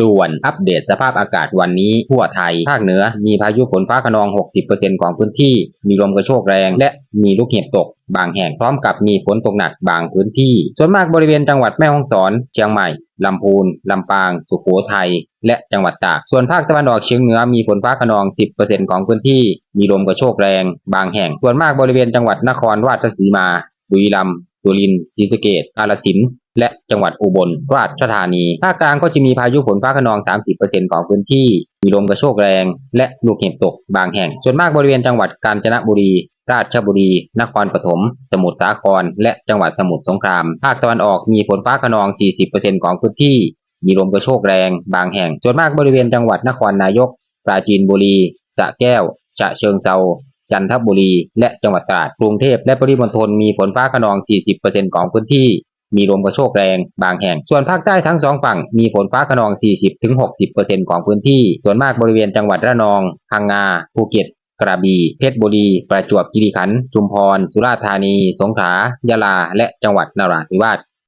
ด่วนอัปเดตสภาพอากาศวันนี้ทั่วไทย ภาคเหนือ มีพายุฝนฟ้าขนอง 60%ของพื้นที่ มีลมกระโชกแรง และมีลูกเห็บตก บางแห่งพร้อมกับมีฝนตกหนักบางพื้นที่ ส่วนมากบริเวณจังหวัดแม่ฮ่องสอน เชียงใหม่ ลำพูน ลำปาง สุโขทัย และจังหวัดตาก ส่วนภาคตะวันออกเฉียงเหนือมีฝนฟ้าขนอง 10%ของพื้นที่ มีลมกระโชกแรง บางแห่ง ส่วนมากบริเวณจังหวัดนครราชสีมา บุรีรัมย์ สุรินทร์ศรีสะเกษกาฬสินธุ์และจังหวัดอุบลราชธานี ภาคกลางก็จะมีพายุฝนฟ้าขนอง 30%ของพื้นที่ มีลมกระโชกแรง และลูกเห็บตกบางแห่ง ส่วนมากบริเวณจังหวัดกาญจนบุรี ราชบุรี นครปฐม สมุทรสาคร และจังหวัดสมุทรสงคราม ภาคตะวันออกมีฝนฟ้าขนอง 40%ของพื้นที่ มีลมกระโชกแรง บางแห่ง ส่วนมากบริเวณจังหวัดนครนายก ปราจีนบุรีสระแก้ว ฉะเชิงเซา จันทบุรี และจังหวัดตราด กรุงเทพและปริมณฑลมีฝนฟ้าขนอง 40%ของพื้นที่ มีลมกระโชกแรงบางแห่ง ส่วนภาคใต้ทั้งสองฝั่งมีฝนฟ้าขนอง 40-60%ของพื้นที่ ส่วนมากบริเวณจังหวัดระนอง พังงา ภูเก็ตกระบี่เพชรบุรี ประจวบคีรีขันธ์ ชุมพร สุราษฎร์ธานี สงขลา ยะลา และจังหวัดนราธิวาส